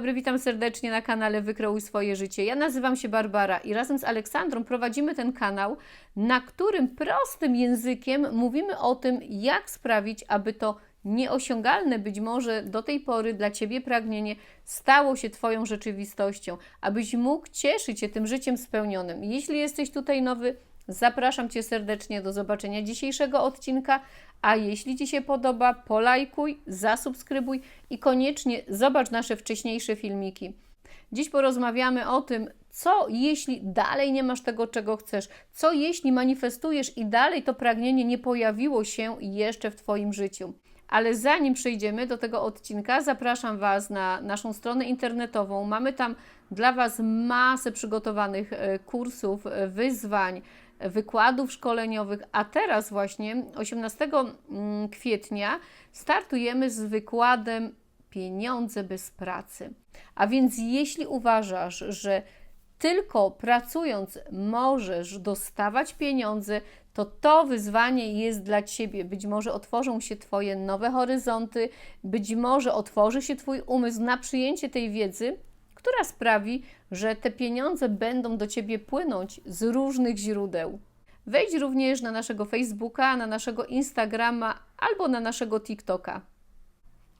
dobry, witam serdecznie na kanale Wykreuj swoje życie. Ja nazywam się Barbara i razem z Aleksandrą prowadzimy ten kanał, na którym prostym językiem mówimy o tym, jak sprawić, aby to nieosiągalne być może do tej pory dla Ciebie pragnienie stało się Twoją rzeczywistością, abyś mógł cieszyć się tym życiem spełnionym. Jeśli jesteś tutaj nowy, zapraszam Cię serdecznie do zobaczenia dzisiejszego odcinka, a jeśli Ci się podoba, polajkuj, zasubskrybuj i koniecznie zobacz nasze wcześniejsze filmiki. Dziś porozmawiamy o tym, co jeśli dalej nie masz tego, czego chcesz, co jeśli manifestujesz i dalej to pragnienie nie pojawiło się jeszcze w Twoim życiu. Ale zanim przejdziemy do tego odcinka, zapraszam Was na naszą stronę internetową. Mamy tam dla Was masę przygotowanych e, kursów, e, wyzwań, wykładów szkoleniowych, a teraz właśnie 18 mm, kwietnia startujemy z wykładem Pieniądze bez pracy. A więc jeśli uważasz, że tylko pracując możesz dostawać pieniądze, to to wyzwanie jest dla Ciebie. Być może otworzą się Twoje nowe horyzonty, być może otworzy się Twój umysł na przyjęcie tej wiedzy, która sprawi, że te pieniądze będą do Ciebie płynąć z różnych źródeł. Wejdź również na naszego Facebooka, na naszego Instagrama albo na naszego TikToka.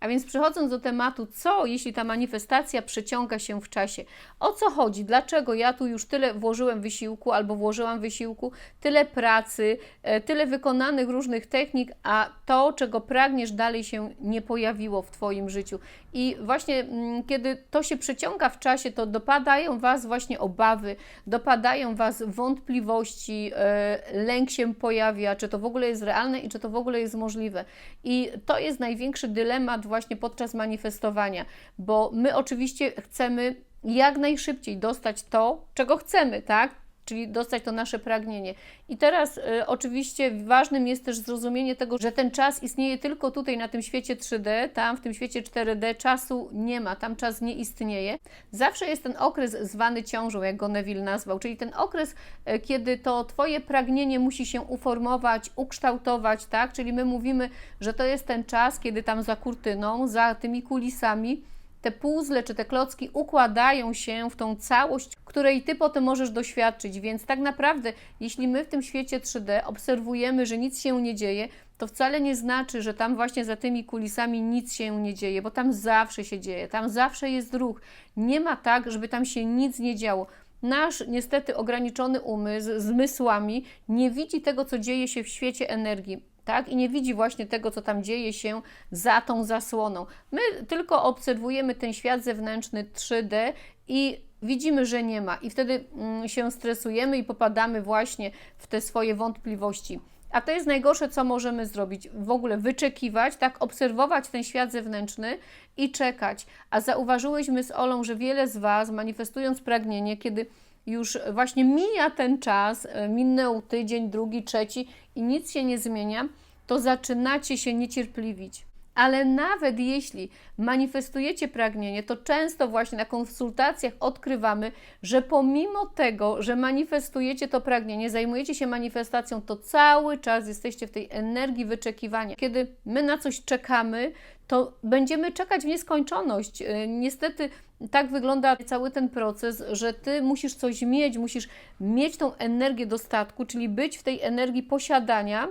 A więc przechodząc do tematu, co jeśli ta manifestacja przeciąga się w czasie? O co chodzi? Dlaczego ja tu już tyle włożyłem wysiłku albo włożyłam wysiłku, tyle pracy, e, tyle wykonanych różnych technik, a to, czego pragniesz, dalej się nie pojawiło w Twoim życiu? I właśnie mm, kiedy to się przeciąga w czasie, to dopadają Was właśnie obawy, dopadają Was wątpliwości, e, lęk się pojawia, czy to w ogóle jest realne i czy to w ogóle jest możliwe. I to jest największy dylemat właśnie podczas manifestowania, bo my oczywiście chcemy jak najszybciej dostać to, czego chcemy, tak? Czyli dostać to nasze pragnienie. I teraz y, oczywiście ważnym jest też zrozumienie tego, że ten czas istnieje tylko tutaj na tym świecie 3D, tam w tym świecie 4D czasu nie ma, tam czas nie istnieje. Zawsze jest ten okres zwany ciążą, jak go Neville nazwał, czyli ten okres, y, kiedy to Twoje pragnienie musi się uformować, ukształtować, tak? Czyli my mówimy, że to jest ten czas, kiedy tam za kurtyną, za tymi kulisami te puzzle czy te klocki układają się w tą całość, której Ty potem możesz doświadczyć. Więc tak naprawdę, jeśli my w tym świecie 3D obserwujemy, że nic się nie dzieje, to wcale nie znaczy, że tam właśnie za tymi kulisami nic się nie dzieje, bo tam zawsze się dzieje, tam zawsze jest ruch. Nie ma tak, żeby tam się nic nie działo. Nasz niestety ograniczony umysł zmysłami nie widzi tego, co dzieje się w świecie energii tak? I nie widzi właśnie tego, co tam dzieje się za tą zasłoną. My tylko obserwujemy ten świat zewnętrzny 3D i widzimy, że nie ma, i wtedy mm, się stresujemy i popadamy właśnie w te swoje wątpliwości. A to jest najgorsze, co możemy zrobić. W ogóle wyczekiwać, tak, obserwować ten świat zewnętrzny i czekać. A zauważyłyśmy z Olą, że wiele z Was, manifestując pragnienie, kiedy już właśnie mija ten czas, e, minął tydzień, drugi, trzeci i nic się nie zmienia, to zaczynacie się niecierpliwić. Ale nawet jeśli manifestujecie pragnienie, to często właśnie na konsultacjach odkrywamy, że pomimo tego, że manifestujecie to pragnienie, zajmujecie się manifestacją, to cały czas jesteście w tej energii wyczekiwania. Kiedy my na coś czekamy, to będziemy czekać w nieskończoność. Y, niestety tak wygląda cały ten proces, że ty musisz coś mieć, musisz mieć tą energię dostatku, czyli być w tej energii posiadania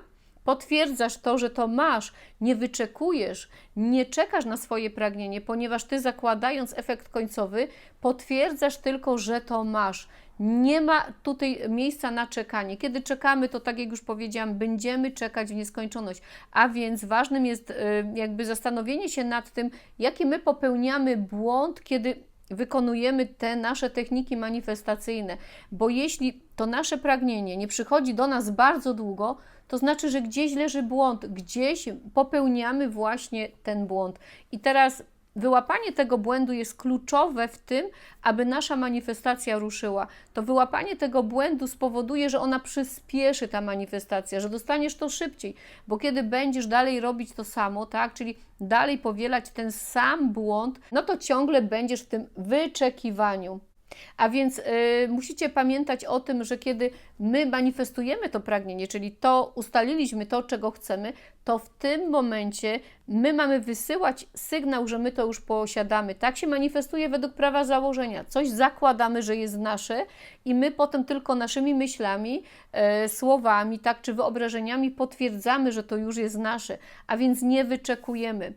potwierdzasz to, że to masz, nie wyczekujesz, nie czekasz na swoje pragnienie, ponieważ ty zakładając efekt końcowy, potwierdzasz tylko, że to masz. Nie ma tutaj miejsca na czekanie. Kiedy czekamy, to tak jak już powiedziałam, będziemy czekać w nieskończoność. A więc ważnym jest y, jakby zastanowienie się nad tym, jaki my popełniamy błąd, kiedy wykonujemy te nasze techniki manifestacyjne, bo jeśli to nasze pragnienie nie przychodzi do nas bardzo długo, to znaczy, że gdzieś leży błąd, gdzieś popełniamy właśnie ten błąd. I teraz wyłapanie tego błędu jest kluczowe w tym, aby nasza manifestacja ruszyła. To wyłapanie tego błędu spowoduje, że ona przyspieszy ta manifestacja, że dostaniesz to szybciej, bo kiedy będziesz dalej robić to samo, tak, czyli dalej powielać ten sam błąd, no to ciągle będziesz w tym wyczekiwaniu. A więc y, musicie pamiętać o tym, że kiedy my manifestujemy to pragnienie, czyli to ustaliliśmy to, czego chcemy, to w tym momencie my mamy wysyłać sygnał, że my to już posiadamy. Tak się manifestuje według prawa założenia. Coś zakładamy, że jest nasze i my potem tylko naszymi myślami, e, słowami, tak czy wyobrażeniami potwierdzamy, że to już jest nasze, a więc nie wyczekujemy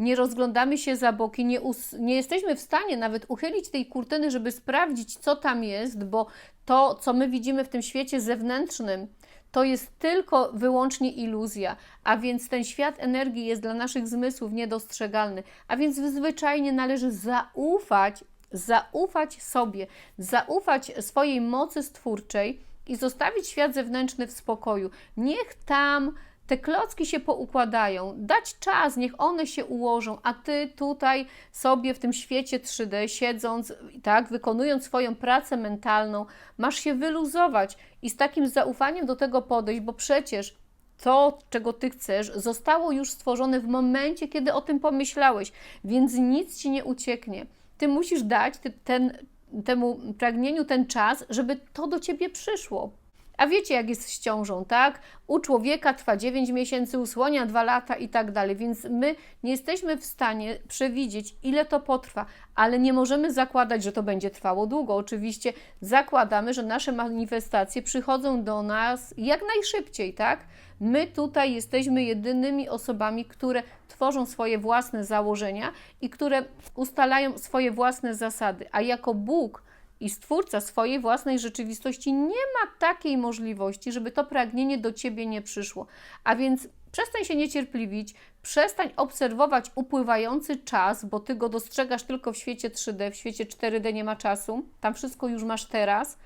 nie rozglądamy się za boki, nie, nie jesteśmy w stanie nawet uchylić tej kurtyny, żeby sprawdzić, co tam jest, bo to, co my widzimy w tym świecie zewnętrznym, to jest tylko wyłącznie iluzja, a więc ten świat energii jest dla naszych zmysłów niedostrzegalny, a więc zwyczajnie należy zaufać, zaufać sobie, zaufać swojej mocy stwórczej i zostawić świat zewnętrzny w spokoju. Niech tam te klocki się poukładają, dać czas, niech one się ułożą, a ty tutaj sobie w tym świecie 3D siedząc, tak, wykonując swoją pracę mentalną, masz się wyluzować i z takim zaufaniem do tego podejść, bo przecież to, czego ty chcesz, zostało już stworzone w momencie, kiedy o tym pomyślałeś, więc nic ci nie ucieknie. Ty musisz dać ten, temu pragnieniu ten czas, żeby to do ciebie przyszło. A wiecie, jak jest z ciążą, tak? U człowieka trwa 9 miesięcy, u słonia 2 lata i tak dalej, więc my nie jesteśmy w stanie przewidzieć, ile to potrwa, ale nie możemy zakładać, że to będzie trwało długo. Oczywiście zakładamy, że nasze manifestacje przychodzą do nas jak najszybciej, tak? My tutaj jesteśmy jedynymi osobami, które tworzą swoje własne założenia i które ustalają swoje własne zasady, a jako Bóg i stwórca swojej własnej rzeczywistości nie ma takiej możliwości, żeby to pragnienie do ciebie nie przyszło. A więc przestań się niecierpliwić, przestań obserwować upływający czas, bo ty go dostrzegasz tylko w świecie 3D, w świecie 4D nie ma czasu, tam wszystko już masz teraz.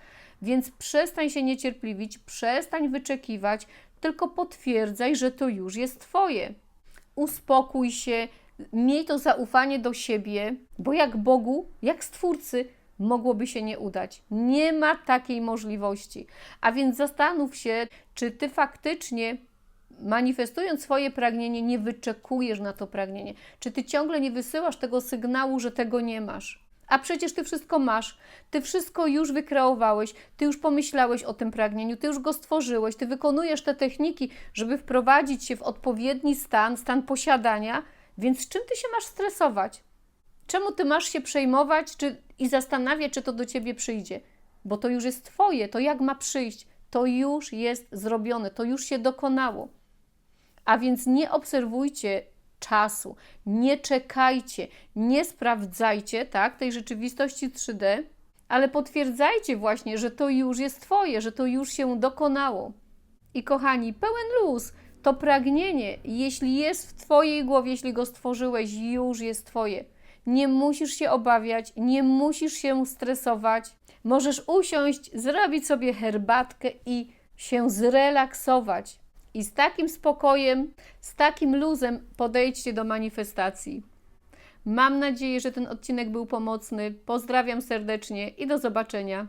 Więc przestań się niecierpliwić, przestań wyczekiwać, tylko potwierdzaj, że to już jest Twoje. Uspokój się, miej to zaufanie do siebie, bo jak Bogu, jak Stwórcy, mogłoby się nie udać. Nie ma takiej możliwości. A więc zastanów się, czy ty faktycznie manifestując swoje pragnienie, nie wyczekujesz na to pragnienie. Czy ty ciągle nie wysyłasz tego sygnału, że tego nie masz? A przecież ty wszystko masz, ty wszystko już wykreowałeś, ty już pomyślałeś o tym pragnieniu, ty już go stworzyłeś, ty wykonujesz te techniki, żeby wprowadzić się w odpowiedni stan, stan posiadania, więc czym ty się masz stresować? Czemu ty masz się przejmować czy, i zastanawiać, czy to do ciebie przyjdzie? Bo to już jest twoje, to jak ma przyjść? To już jest zrobione, to już się dokonało. A więc nie obserwujcie czasu, nie czekajcie, nie sprawdzajcie tak, tej rzeczywistości 3D, ale potwierdzajcie właśnie, że to już jest Twoje, że to już się dokonało. I kochani, pełen luz, to pragnienie, jeśli jest w Twojej głowie, jeśli go stworzyłeś, już jest Twoje. Nie musisz się obawiać, nie musisz się stresować. Możesz usiąść, zrobić sobie herbatkę i się zrelaksować. I z takim spokojem, z takim luzem podejdźcie do manifestacji. Mam nadzieję, że ten odcinek był pomocny. Pozdrawiam serdecznie i do zobaczenia.